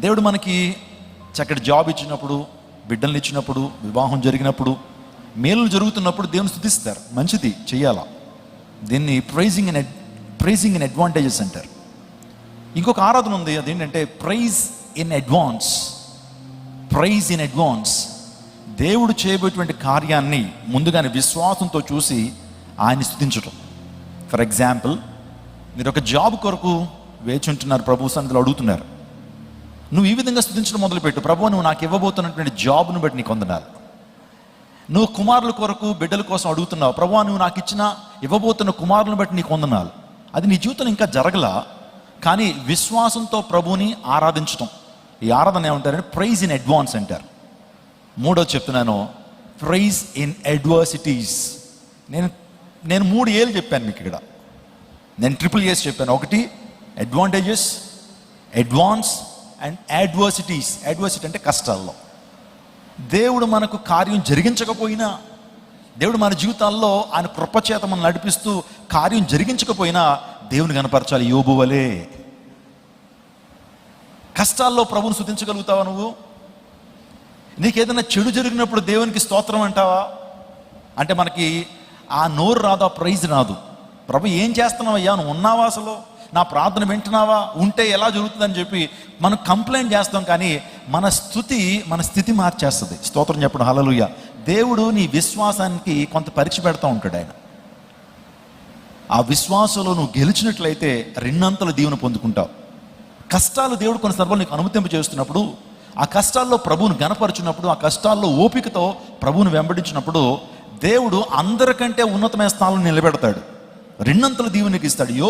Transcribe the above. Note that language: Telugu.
దేవుడు మనకి చక్కటి జాబ్ ఇచ్చినప్పుడు బిడ్డల్ని ఇచ్చినప్పుడు వివాహం జరిగినప్పుడు మేలు జరుగుతున్నప్పుడు దేవుని స్థుతిస్తారు. మంచిది చెయ్యాలా దీన్ని praising in praising in advantages అంటారు. ఇంకొక ఆరాధన ఉంది. అదేంటంటే praise in advance praise in advance దేవుడు చేయబోయేటువంటి కార్యాన్ని ముందుగానే విశ్వాసంతో చూసి ఆయన్ని స్థుతించటం. ఫర్ ఎగ్జాంపుల్ మీరు ఒక జాబ్ కొరకు వేచి ఉంటున్నారు ప్రభు సన్నిధిలో అడుగుతున్నారు. నువ్వు ఈ విధంగా స్థుతించడం మొదలుపెట్టు. ప్రభు నువ్వు నాకు ఇవ్వబోతున్నటువంటి జాబ్ను బట్టి నీకు వందనాలు. నువ్వు కుమారుల కొరకు బిడ్డల కోసం అడుగుతున్నావు. ప్రభు నువ్వు నాకు ఇచ్చిన ఇవ్వబోతున్న కుమారులను బట్టి నీకు వందనాలు. అది నీ జీవితం ఇంకా జరగలా. కానీ విశ్వాసంతో ప్రభుని ఆరాధించటం. ఈ ఆరాధన ఏమంటారంటే ప్రైజ్ ఇన్ అడ్వాన్స్ అంటారు. మూడో చెప్తున్నాను ప్రైజ్ ఇన్ అడ్వర్సిటీస్ నేను నేను మూడు ఏళ్ళు చెప్పాను మీకు ఇక్కడ. నేను ట్రిపుల్ ఏస్ చెప్పాను. ఒకటి advantages advance and adversities adversity అంటే కష్టాల్లో. దేవుడు మనకు కార్యం జరిగించకపోయినా దేవుడు మన జీవితాల్లో ఆయన కృపచేత మనం నడిపిస్తూ కార్యం జరిగించకపోయినా దేవుని కనపరచాలి. యోబు వలే. కష్టాల్లో ప్రభుని శుతించగలుగుతావా నువ్వు? నీకేదైనా చెడు జరిగినప్పుడు దేవునికి స్తోత్రం అంటావా? అంటే మనకి ఆ నోరు రాదు ఆ ప్రైజ్ రాదు. ప్రభు ఏం చేస్తున్నావయ్యా? నువ్వు ఉన్నావా అసలు? నా ప్రార్థన వింటున్నావా? ఉంటే ఎలా జరుగుతుందని చెప్పి మనం కంప్లైంట్ చేస్తాం కానీ మన స్థుతి మన స్థితి మార్చేస్తుంది. స్తోత్రం చెప్పడం. హలలుయ దేవుడు నీ విశ్వాసానికి కొంత పరీక్ష పెడతా ఉంటాడు ఆయన. ఆ విశ్వాసంలో నువ్వు గెలిచినట్లయితే రెండంతల దీవెన పొందుకుంటావు. కష్టాలు దేవుడు కొన్ని సందర్భాలు నీకు అనుమతింప చేస్తున్నప్పుడు ఆ కష్టాల్లో ప్రభువును గనపరుచున్నప్పుడు ఆ కష్టాల్లో ఓపికతో ప్రభువును వెంబడించినప్పుడు దేవుడు అందరికంటే ఉన్నతమైన స్థానంలో నిలబెడతాడు. రెండంతల దీవునికి ఇస్తాడు. యో